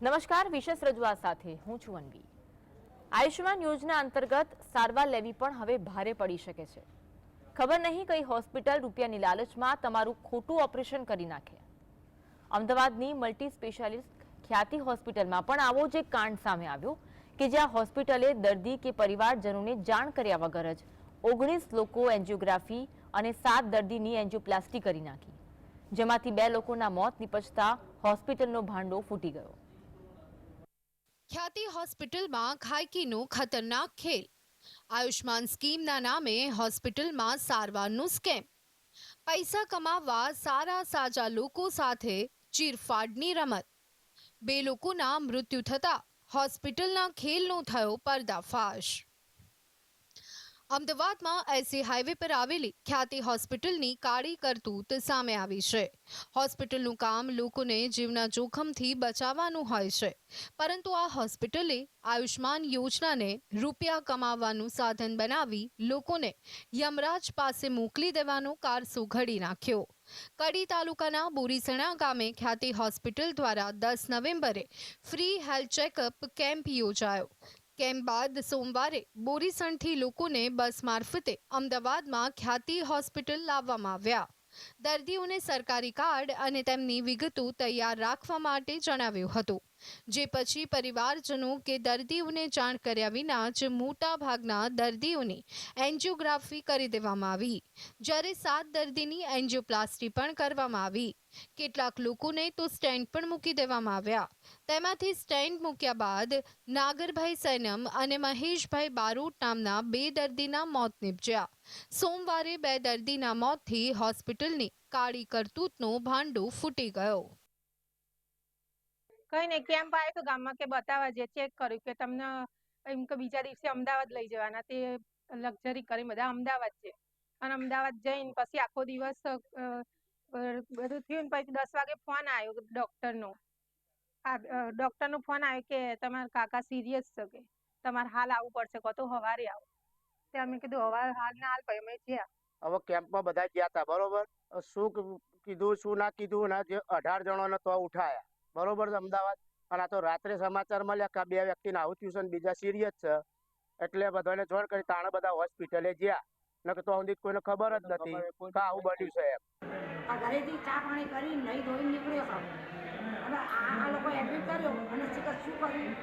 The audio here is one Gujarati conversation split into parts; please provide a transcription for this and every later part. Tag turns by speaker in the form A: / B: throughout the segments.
A: નમસ્કાર, વિશેષ રજૂઆત સાથે હું છું અનવી. આયુષ્યમાન યોજના અંતર્ગત સારવાર લેવી પણ હવે ભારે પડી શકે છે. ખબર નહીં કઈ હોસ્પિટલ રૂપિયાની લાલચમાં તમારું ખોટું ઓપરેશન કરી નાખે. અમદાવાદની મલ્ટી સ્પેશિયાલિસ્ટ ખ્યાતિ હોસ્પિટલમાં પણ આવો જ એક કાંડ સામે આવ્યો કે જ્યાં હોસ્પિટલે દર્દી કે પરિવારજનોને જાણ કર્યા વગર જ ઓગણીસ લોકો એન્જિયોગ્રાફી અને સાત દર્દીની એન્જિયોપ્લાસ્ટી કરી નાખી. જેમાંથી બે લોકોના મોત નિપજતા હોસ્પિટલનો ભાંડો ફૂટી ગયો.
B: ખ્યાતિ હોસ્પિટલમાં ખાયકીનો ખતરનાક ખેલ. આયુષ્માન સ્કીમના નામે હોસ્પિટલમાં સારવારનું સ્કેમ. પૈસા કમાવવા સારા સાજા લોકો સાથે ચીરફાડની રમત. બે લોકોના મૃત્યુ થતા હોસ્પિટલના ખેલનો થયો પર્દાફાશ. અમદાવાદમાં એસી હાઈવે પર આવેલી ખ્યાતિ હોસ્પિટલની કાળી કરતૂત સામે આવી છે. હોસ્પિટલનું કામ લોકોને જીવના જોખમથી બચાવવાનું હોય છે. પરંતુ આ હોસ્પિટલે આયુષ્માન યોજનાને રૂપિયા કમાવવાનું સાધન બનાવી લોકોને યમરાજ પાસે મોકલી દેવાનો કારસો ઘડી નાખ્યો. કડી તાલુકાના બોરીસણા ગામે ખ્યાતિ હોસ્પિટલ દ્વારા દસ નવેમ્બરે ફ્રી હેલ્થ ચેકઅપ કેમ્પ યોજાયો. કેમ્પ બાદ સોમવારે બોરીસણથી લોકોને બસ મારફતે અમદાવાદમાં ખ્યાતિ હોસ્પિટલ લાવવામાં આવ્યા. દર્દીઓને સરકારી કાર્ડ અને તેમની વિગતો તૈયાર રાખવા માટે જણાવ્યું હતું. જે પછી પરિવારજનો કે દર્દીઓને જાણ કર્યા વિના જ મોટા ભાગના દર્દીઓની એન્જિયોગ્રાફી કરી દેવામાં આવી. જ્યારે સાત દર્દીની એન્જિયોપ્લાસ્ટી પણ કરવામાં આવી. કેટલાક લોકોને તો સ્ટેન્ડ પણ મૂકી દેવામાં આવ્યા. તેમાંથી સ્ટેન્ડ મૂક્યા બાદ નાગરભાઈ સૈનમ અને મહેશભાઈ બારોટ નામના બે દર્દીના મોત નીપજ્યા. સોમવારે બે દર્દીના મોતથી હોસ્પિટલની કાળી કરતૂતનો ભાંડો ફૂટી ગયો.
C: કઈ નહીં કેમ્પ આવ્યો તો ગામમાં કે બતાવવા જે ચેક કર્યું કે તમને એમ કે બીજા દિવસે અમદાવાદ લઈ જવાના, તે લક્ઝરી કરી બધા અમદાવાદ છે. અને અમદાવાદ જઈને પછી આખો દિવસ બધું થયું પછી દસ વાગે ફોન આવ્યો ડોક્ટરનો. ડોક્ટરનો ફોન આવ્યો કે તમારા કાકા સિરિયસ છે કે, તમારે હાલ આવવું પડશે, કહો તો સવારે આવો. તે અમે કીધું હવાર હાલ ના હાલ પછી અમે ગયા.
D: હવે કેમ્પમાં બધા ગયા હતા બરોબર? શું કીધું, શું ના કીધું, ના જે અઢાર જણોને તો ઉઠાયા. બરોબર છે અમદાવાદ. અને આ તો રાત્રે સમાચાર મળ્યા કે બે વ્યક્તિને આવું થયું છે ને બીજા સિરિયસ છે. એટલે બધાને જોડ કરી તાણે બધા હોસ્પિટલે ગયા. નકર તો સુધી કોઈને ખબર જ નથી કે આવું બન્યું છે એમ.
E: આ ઘરેથી ચા પાણી કરી નહીં ધોઈને નીકળ્યો આ આ લોકો એડમિટ કર્યો. અને શું કર્યું?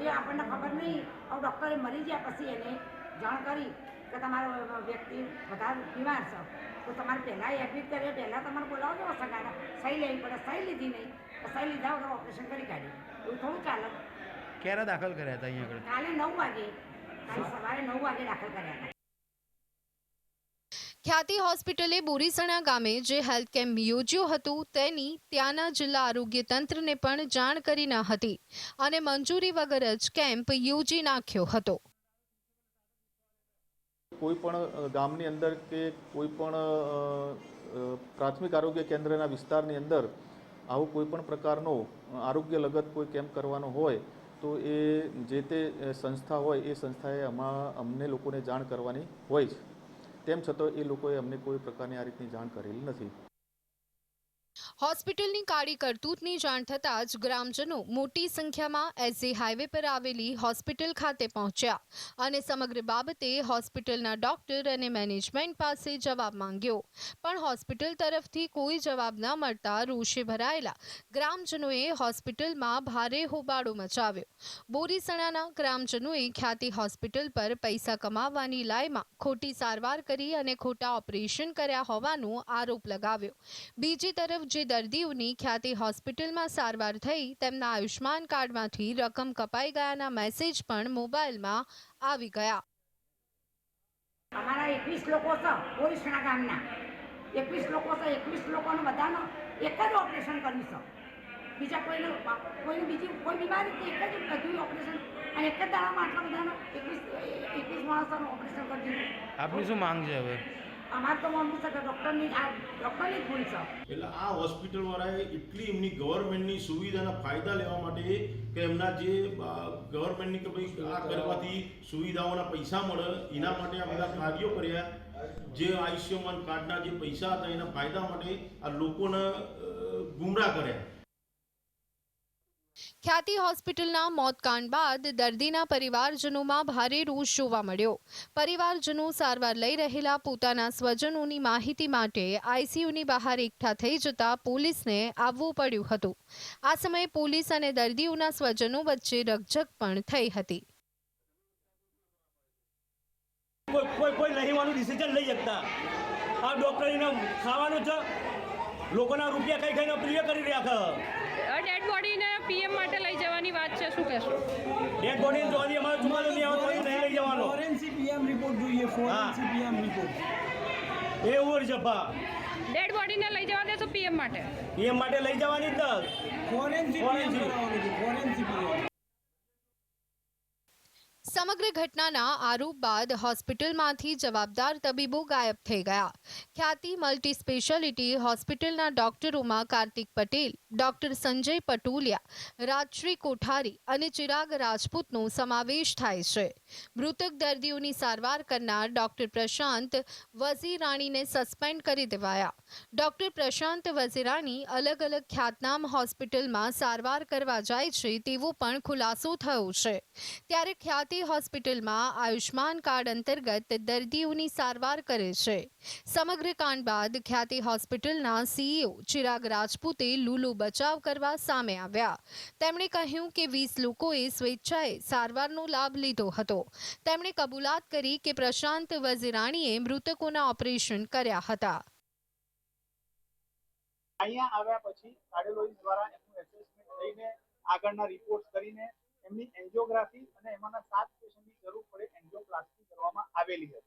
E: એ આપણને ખબર નહીં હવે ડૉક્ટરે મરી ગયા પછી એને જાણ કરી. કે તમારો વ્યક્તિ વધારે બીમાર છો તો તમારે પહેલાં એડમિટ કરીએ પહેલાં તમારે બોલાવજો સગાને? સહી લેવી પડે સહી લીધી નહીં તો સહી લીધા વગર ઓપરેશન કરી કાઢ્યું એવું થોડું ચાલે.
F: ક્યારે દાખલ કર્યા હતા અહીંયા આગળ?
E: કાલે નવ વાગે કાલે સવારે નવ વાગે દાખલ કર્યા હતા.
B: ખ્યાતિ હોસ્પિટલે બોરીસણા ગામે જે હેલ્થ કેમ્પ યોજ્યો હતું તેની ત્યાંના જિલ્લા આરોગ્ય તંત્રને પણ જાણ કરી ન હતી અને મંજૂરી વગર જ કેમ્પ યોજી નાખ્યો હતો.
G: કોઈ પણ ગામની અંદર કે કોઈ પણ પ્રાથમિક આરોગ્ય કેન્દ્રના વિસ્તારની અંદર આવો કોઈ પણ પ્રકારનો આરોગ્ય લગત કોઈ કેમ્પ કરવાનો હોય, તો એ જે તે સંસ્થા હોય, એ સંસ્થાએ અમા અમને લોકોને જાણ કરવાની હોય છે તેમ છતાં એ લોકોએ અમને કોઈ પ્રકારની આ રીતની જાણ કરેલી નથી.
B: હોસ્પિટલની કાળી કરતૂતની જાણ થતાં જ ગ્રામજનો મોટી સંખ્યામાં એસજી હાઈવે પર આવેલી હોસ્પિટલ ખાતે પહોંચ્યા અને સમગ્ર બાબતે હોસ્પિટલના ડોક્ટર અને મેનેજમેન્ટ પાસે જવાબ માંગ્યો. પણ હોસ્પિટલ તરફથી કોઈ જવાબ ન મળતા રોષે ભરાયેલા ગ્રામજનોએ હોસ્પિટલમાં ભારે હોબાળો મચાવ્યો. બોરીસણાના ગ્રામજનોએ ખ્યાતિ હોસ્પિટલ પર પૈસા કમાવવાની લાયમાં ખોટી સારવાર કરી અને ખોટા ઓપરેશન કર્યા હોવાનો આરોપ લગાવ્યો. બીજી તરફ જે દર્દીઓની ખ્યાતિ હોસ્પિટલમાં સારવાર થઈ તેમના આયુષ્માન કાર્ડમાંથી રકમ કપાઈ ગયાના મેસેજ પણ મોબાઈલમાં આવી ગયા.
E: અમારા એકવીસ લોકો છે બોરીસણા ગામના. એકવીસ લોકો છે એકવીસ લોકોનું બધાનો એક જ ઓપરેશન કર્યું છે. બીજા કોઈનું કોઈનું બીજી કોઈ બીમારી નથી, એક જ બધું ઓપરેશન અને એક જ દાડામાં આટલા બધાનો એકવીસ એકવીસ માણસોનું ઓપરેશન કરી દીધું
F: આપની શું માંગ છે હવે?
E: આ
H: એટલે આ હોસ્પિટલ વાળાએ એટલી એમની ગવર્મેન્ટની સુવિધાના ફાયદા લેવા માટે કે એમના જે ગવર્મેન્ટની કે ભાઈ આ કરવાથી સુવિધાઓના પૈસા મળે, એના માટે આ બધા કાર્યો કર્યા. જે આયુષ્યમાન કાર્ડના જે પૈસા હતા એના ફાયદા માટે આ લોકોને ગુમરાહ કર્યા.
B: ખ્યાતિ હોસ્પિટલના મોતકાંડ બાદ દર્દીના પરિવારજનોમાં ભારે રોષ જોવા મળ્યો. પરિવારજનો સારવાર લઈ રહેલા પોતાના સ્વજનોની માહિતી માટે આઈસીયુની બહાર એકઠા થઈ જતા પોલીસને આવવું પડ્યું હતું. આ સમયે પોલીસ અને દર્દીઓના સ્વજનો વચ્ચે રકઝક પણ થઈ હતી.
I: કોઈ કોઈ કોઈ ડિસિઝન લઈ શકતા. આ ડૉક્ટરીને ખાવાનું છે લોકોના રૂપિયા ખાઈ ખાઈને પ્રિય કરી રહ્યા છે.
J: વાત છે શું કહેશો?
I: ડેડ બોડી જોવાની અમારે ચુમ્માલીસ નહીં આવતો નહીં લઈ જવાનો.
K: ફોરેન્સિક પીએમ રિપોર્ટ જોઈએ ફોરેન્સિક પીએમ રિપોર્ટ
I: એ એવું જબ્બા
J: ડેડ બોડીને લઈ જવા દેશો પીએમ માટે.
I: પીએમ માટે લઈ જવાની જ
K: ફોરેન્સિક ફોરેન્સિક ફોરેન્સિક
B: સમગ્ર ઘટનાના આરોપ બાદ હોસ્પિટલમાંથી જવાબદાર તબીબો ગાયબ થઈ ગયા. ખ્યાતિ મલ્ટી સ્પેશિયાલિટી હોસ્પિટલના ડોક્ટરોમાં કાર્તિક પટેલ, ડોક્ટર સંજય પટુલિયા, રાજશ્રી કોઠારી અને ચિરાગ રાજપૂતનો સમાવેશ થાય છે. મૃતક દર્દીઓની સારવાર કરનાર ડોક્ટર પ્રશાંત વઝીરાણીને સસ્પેન્ડ કરી દેવાયા. ડોક્ટર પ્રશાંત વઝીરાણી અલગ અલગ ખ્યાતનામ હોસ્પિટલમાં સારવાર કરવા જાય છે તેવો પણ ખુલાસો થયો છે. ત્યારે ખ્યાતિ હોસ્પિટલમાં આયુષ્માન કાર્ડ અંતર્ગત દર્દીઓની સારવાર કરે છે. સમગ્ર કાંડ બાદ ખ્યાતિ હોસ્પિટલના સીઈઓ ચિરાગ રાજપૂતે લૂલો બચાવ કરવા સામે આવ્યા. તેમણે કહ્યું કે વીસ લોકોએ સ્વેચ્છાએ સારવારનો લાભ લીધો હતો. તેમણે કબૂલાત કરી કે પ્રશાંત વઝીરાણીએ મૃતકોના ઓપરેશન કર્યા હતા.
L: અહીંયા આવ્યા પછી કાર્ડિયોલોજી દ્વારા એમનું એસેસમેન્ટ થઈને આગળના રિપોર્ટ કરીને એમની એન્જિયોગ્રાફી અને એમાંના સાત પેશન્ટની જરૂર પડે એન્જિયોપ્લાસ્ટી કરવામાં આવેલી હતી.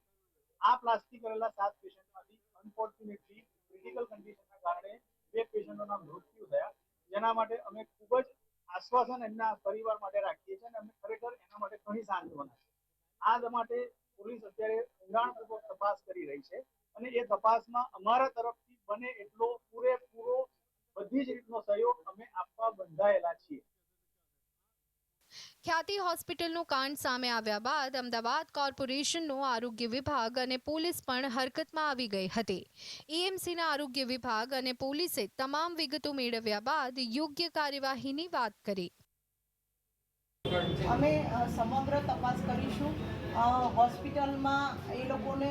L: આ પ્લાસ્ટી કરેલા સાત પેશન્ટમાંથી અનફોર્ચ્યુનેટલી ક્રિટિકલ કન્ડિશનના કારણે બે પેશન્ટોના મૃત્યુ થયા. જેના માટે અમે ખૂબ જ આશ્વાસન એમના પરિવાર માટે રાખીએ છીએ અને અમે ખરેખર એના માટે ઘણી સાંત્વના છે. આ માટે પોલીસ અત્યારે ઊંડાણપૂર્વક તપાસ કરી રહી છે અને એ તપાસમાં અમારા તરફથી બને એટલો પૂરેપૂરો બધી જ રીતનો સહયોગ અમે આપવા બંધાયેલા છીએ.
B: ખ્યાતિ હોસ્પિટલનું કાંડ સામે આવ્યા બાદ અમદાવાદ કોર્પોરેશનનો આરોગ્ય વિભાગ અને પોલીસ પણ હરકતમાં આવી ગઈ હતી. ઈએમસીના આરોગ્ય વિભાગ અને પોલીસે તમામ વિગતો મેળવ્યા બાદ યોગ્ય કાર્યવાહીની વાત કરી.
M: અમે સમગ્ર તપાસ કરીશું. હોસ્પિટલમાં એ લોકોને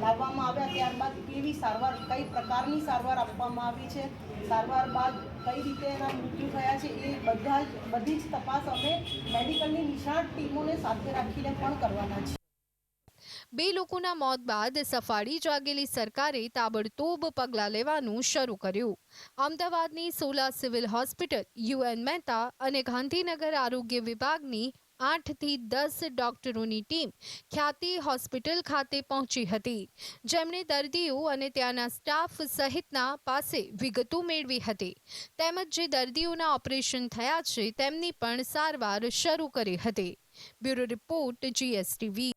M: લાવવામાં આવ્યા ત્યારબાદ કેવી સારવાર, કઈ પ્રકારની સારવાર આપવામાં આવી છે? સારવાર બાદ કઈ રીતે એના મૃત્યુ થયા છે એ બધા જ બધી જ તપાસ અમે મેડિકલની નિષ્ણાત ટીમોને સાથે રાખીને પણ કરવાના છે.
B: બે લોકોના મોત બાદ સફાળી જાગેલી સરકારે તાબડતોબ પગલાં લેવાનું શરૂ કર્યું. અમદાવાદની Sola civil hospital UN Mehta અને ગાંધીનગર આરોગ્ય વિભાગની આઠથી દસ ડોક્ટરોની ટીમ ખ્યાતિ હોસ્પિટલ ખાતે પહોંચી હતી. જેમણે દર્દીઓ અને ત્યાંના સ્ટાફ સહિતના પાસે વિગતો મેળવી હતી. તેમજ જે દર્દીઓના ઓપરેશન થયા છે, તેમની પણ સારવાર શરૂ કરી હતી. Bureau report, GSTV.